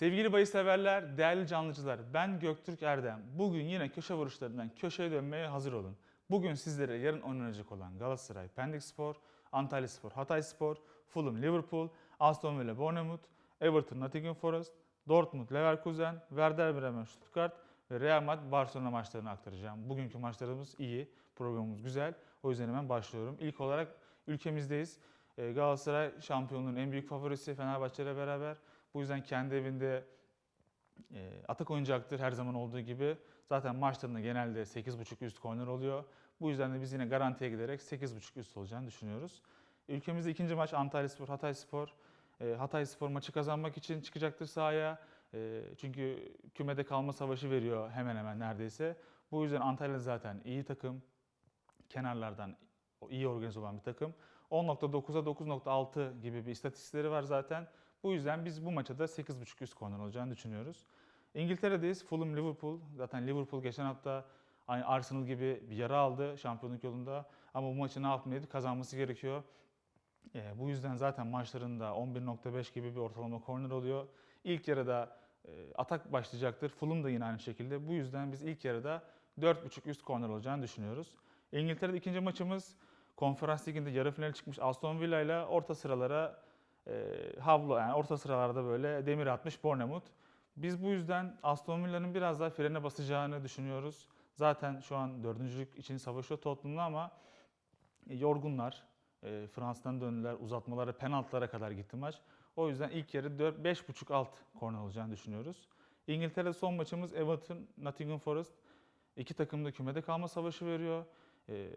Sevgili bahis severler, değerli canlıcılar, ben Göktürk Erdem. Bugün yine köşe vuruşlarından köşeye dönmeye hazır olun. Bugün sizlere yarın oynanacak olan Galatasaray, Pendik Spor, Antalya Spor, Hatay Spor, Fulham, Liverpool, Aston Villa, Bournemouth, Everton, Nottingham Forest, Dortmund, Leverkusen, Werder Bremen, Stuttgart ve Real Madrid, Barcelona maçlarını aktaracağım. Bugünkü maçlarımız iyi, programımız güzel. O yüzden hemen başlıyorum. İlk olarak ülkemizdeyiz. Ee, Galatasaray şampiyonluğun en büyük favorisi Fenerbahçe ile beraber. Bu yüzden kendi evinde e, atak oynayacaktır her zaman olduğu gibi. Zaten maçlarında genelde 8.5 üst korner oluyor. Bu yüzden de biz yine garantiye giderek 8.5 üst olacağını düşünüyoruz. Ülkemizde ikinci maç Antalya Spor, Hatay Spor. E, Hatay Spor maçı kazanmak için çıkacaktır sahaya. E, çünkü kümede kalma savaşı veriyor hemen hemen neredeyse. Bu yüzden Antalya zaten iyi takım. Kenarlardan iyi organize olan bir takım. 10.9'a 9.6 gibi bir istatistikleri var zaten. Bu yüzden biz bu maça da 8.5 üst korner olacağını düşünüyoruz. İngiltere'deyiz. Fulham Liverpool. Zaten Liverpool geçen hafta aynı Arsenal gibi bir yara aldı şampiyonluk yolunda. Ama bu maçı ne yapmalıydı? Kazanması gerekiyor. E, bu yüzden zaten maçlarında 11.5 gibi bir ortalama korner oluyor. İlk yarıda e, atak başlayacaktır. Fulham da yine aynı şekilde. Bu yüzden biz ilk yarıda 4.5 üst korner olacağını düşünüyoruz. İngiltere'de ikinci maçımız Konferans Ligi'nde yarı finale çıkmış Aston Villa ile orta sıralara e, havlu yani orta sıralarda böyle demir atmış Bournemouth. Biz bu yüzden Aston Villa'nın biraz daha frene basacağını düşünüyoruz. Zaten şu an dördüncülük için savaşıyor Tottenham'la ama e, yorgunlar. E, Fransa'dan döndüler. Uzatmalara, penaltılara kadar gitti maç. O yüzden ilk yarı 4 5.5 alt korner olacağını düşünüyoruz. İngiltere'de son maçımız Everton Nottingham Forest. İki takım da kümede kalma savaşı veriyor. Ee,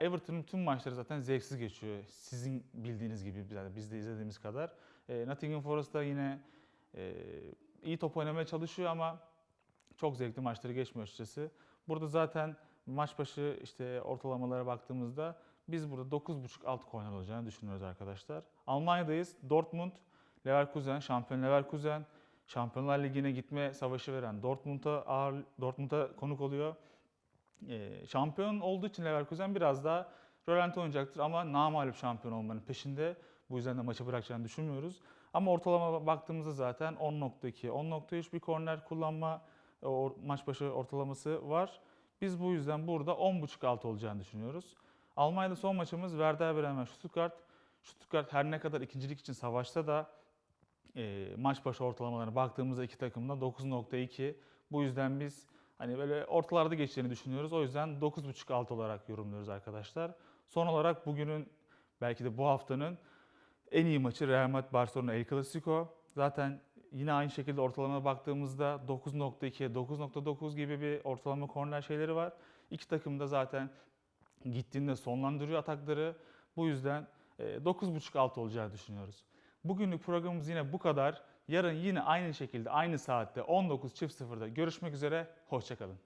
Everton'ın tüm maçları zaten zevksiz geçiyor. Sizin bildiğiniz gibi biz de izlediğimiz kadar. Ee, Nottingham Forest da yine e, iyi top oynamaya çalışıyor ama çok zevkli maçları geçmiyor açıkçası. Burada zaten maç başı işte ortalamalara baktığımızda biz burada 9.5 alt korner olacağını düşünüyoruz arkadaşlar. Almanya'dayız. Dortmund, Leverkusen, şampiyon Leverkusen, Şampiyonlar Ligi'ne gitme savaşı veren Dortmund'a Dortmund'a konuk oluyor. Ee, şampiyon olduğu için Leverkusen biraz daha rölanti oynayacaktır ama namalip şampiyon olmanın peşinde. Bu yüzden de maçı bırakacağını düşünmüyoruz. Ama ortalama baktığımızda zaten 10.2, 10.3 bir korner kullanma o maç başı ortalaması var. Biz bu yüzden burada 10.5 alt olacağını düşünüyoruz. Almanya'da son maçımız Werder Bremen Stuttgart. Stuttgart her ne kadar ikincilik için savaşsa da e, maç başı ortalamalarına baktığımızda iki takımda 9.2. Bu yüzden biz hani böyle ortalarda geçeceğini düşünüyoruz. O yüzden 9.5 alt olarak yorumluyoruz arkadaşlar. Son olarak bugünün belki de bu haftanın en iyi maçı Real Madrid Barcelona El Clasico. Zaten yine aynı şekilde ortalamaya baktığımızda 9.2, 9.9 gibi bir ortalama korner şeyleri var. İki takım da zaten gittiğinde sonlandırıyor atakları. Bu yüzden e, 9.5 alt olacağını düşünüyoruz. Bugünlük programımız yine bu kadar. Yarın yine aynı şekilde aynı saatte 19.00'da görüşmek üzere. Hoşçakalın.